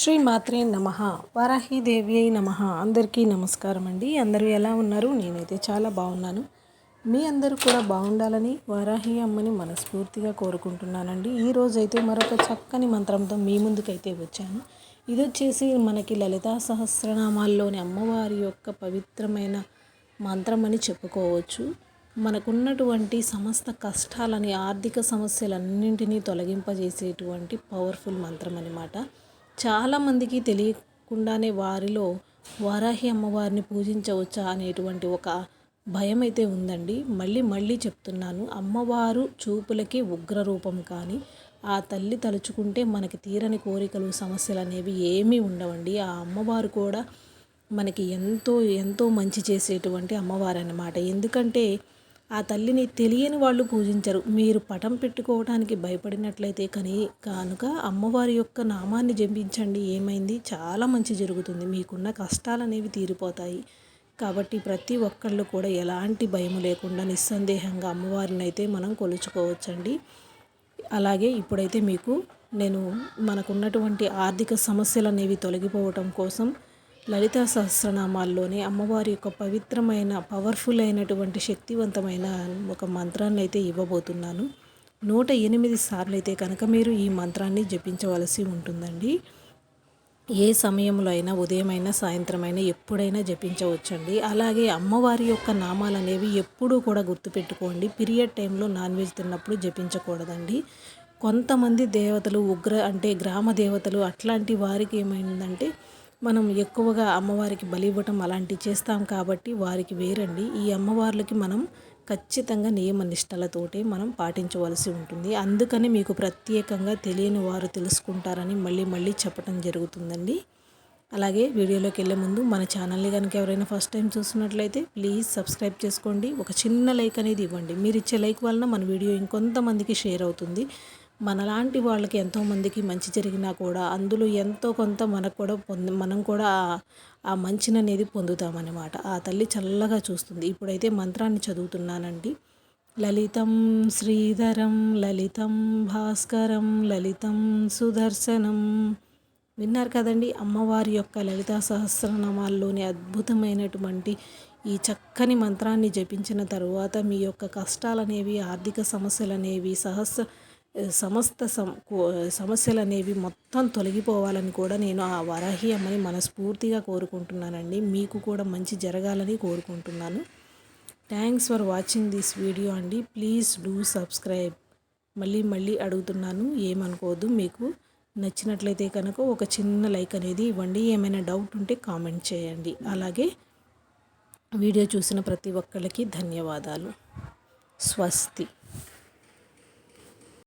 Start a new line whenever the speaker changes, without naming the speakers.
శ్రీ మాత్రే నమ. వారాహిదేవి అయి నమ. అందరికీ నమస్కారం అండి. అందరూ ఎలా ఉన్నారు? నేనైతే చాలా బాగున్నాను. మీ అందరూ కూడా బాగుండాలని వారాహి అమ్మని మనస్ఫూర్తిగా కోరుకుంటున్నానండి. ఈరోజు అయితే మరొక చక్కని మంత్రంతో మీ ముందుకైతే వచ్చాను. ఇది వచ్చేసి మనకి లలితా సహస్రనామాల్లోని అమ్మవారి యొక్క పవిత్రమైన మంత్రం అని చెప్పుకోవచ్చు. మనకున్నటువంటి సమస్త కష్టాలని ఆర్థిక సమస్యలన్నింటినీ తొలగింపజేసేటువంటి పవర్ఫుల్ మంత్రం అనమాట చాలామందికి తెలియకుండానే వారిలో వారాహి అమ్మవారిని పూజించవచ్చా అనేటువంటి ఒక భయం అయితే ఉందండి. మళ్ళీ మళ్ళీ చెప్తున్నాను అమ్మవారు చూపులకి ఉగ్ర రూపం కానీ ఆ తల్లి తలుచుకుంటే మనకి తీరని కోరికలు సమస్యలు అనేవి ఏమీ ఉండవండి. ఆ అమ్మవారు కూడా మనకి ఎంతో ఎంతో మంచి చేసేటువంటి అమ్మవారు అన్నమాట ఎందుకంటే ఆ తల్లిని తెలియని వాళ్ళు పూజించరు. మీరు పటం పెట్టుకోవడానికి భయపడినట్లయితే కానీ కనుక అమ్మవారి యొక్క నామాన్ని జపించండి. ఏమైంది? చాలా మంచి జరుగుతుంది. మీకున్న కష్టాలు అనేవి తీరిపోతాయి. కాబట్టి ప్రతి ఒక్కళ్ళు కూడా ఎలాంటి భయం లేకుండా నిస్సందేహంగా అమ్మవారిని అయితే మనం కొలుచుకోవచ్చండి. అలాగే ఇప్పుడైతే మీకు నేను మనకున్నటువంటి ఆర్థిక సమస్యలు అనేవి తొలగిపోవటం కోసం లలితా సహస్రనామాల్లోనే అమ్మవారి యొక్క పవిత్రమైన పవర్ఫుల్ అయినటువంటి శక్తివంతమైన ఒక మంత్రాన్ని అయితే ఇవ్వబోతున్నాను. నూట ఎనిమిది సార్లు అయితే కనుక మీరు ఈ మంత్రాన్ని జపించవలసి ఉంటుందండి. ఏ సమయంలో అయినా ఉదయమైనా సాయంత్రమైనా ఎప్పుడైనా జపించవచ్చండి. అలాగే అమ్మవారి యొక్క నామాలు అనేవి ఎప్పుడూ కూడా గుర్తుపెట్టుకోండి. పీరియడ్ టైంలో నాన్ వెజ్ తిన్నప్పుడు జపించకూడదండి. కొంతమంది దేవతలు ఉగ్ర అంటే గ్రామ దేవతలు అట్లాంటి వారికి ఏమైందంటే మనం ఎక్కువగా అమ్మవారికి బలి ఇవ్వటం అలాంటివి చేస్తాం కాబట్టి వారికి వేరండి. ఈ అమ్మవార్లకి మనం ఖచ్చితంగా నియమ నిష్టలతోటి మనం పాటించవలసి ఉంటుంది. అందుకని మీకు ప్రత్యేకంగా తెలియని వారు తెలుసుకుంటారని మళ్ళీ మళ్ళీ చెప్పడం జరుగుతుందండి. అలాగే వీడియోలోకి వెళ్ళే ముందు మన ఛానల్ని కనుక ఎవరైనా ఫస్ట్ టైం చూస్తున్నట్లయితే ప్లీజ్ సబ్స్క్రైబ్ చేసుకోండి. ఒక చిన్న లైక్ అనేది ఇవ్వండి. మీరు ఇచ్చే లైక్ వలన మన వీడియో ఇంకొంతమందికి షేర్ అవుతుంది. మనలాంటి వాళ్ళకి ఎంతోమందికి మంచి జరిగినా కూడా అందులో ఎంతో కొంత మనకు కూడా పొంది మనం కూడా ఆ మంచిని అనేది పొందుతామన్నమాట. ఆ తల్లి చల్లగా చూస్తుంది. ఇప్పుడైతే మంత్రాన్ని చదువుతున్నానండి. లలితం శ్రీధరం లలితం భాస్కరం లలితం సుదర్శనం. విన్నారు కదండి? అమ్మవారి యొక్క లలితా సహస్రనామాల్లోని అద్భుతమైనటువంటి ఈ చక్కని మంత్రాన్ని జపించిన తరువాత మీ యొక్క కష్టాలనేవి ఆర్థిక సమస్యలు అనేవి సహస్ర సమస్త సమస్యలు అనేవి మొత్తం తొలగిపోవాలని కూడా నేను ఆ వరాహి అమ్మని మనస్ఫూర్తిగా కోరుకుంటున్నానండి. మీకు కూడా మంచి జరగాలని కోరుకుంటున్నాను. Thanks for watching this video అండి. ప్లీజ్ డూ సబ్స్క్రైబ్ మళ్ళీ మళ్ళీ అడుగుతున్నాను ఏమనుకోవద్దు. మీకు నచ్చినట్లయితే కనుక ఒక చిన్న లైక్ అనేది ఇవ్వండి. ఏమైనా డౌట్ ఉంటే కామెంట్ చేయండి. అలాగే వీడియో చూసిన ప్రతి ఒక్కరికి ధన్యవాదాలు. స్వస్తి.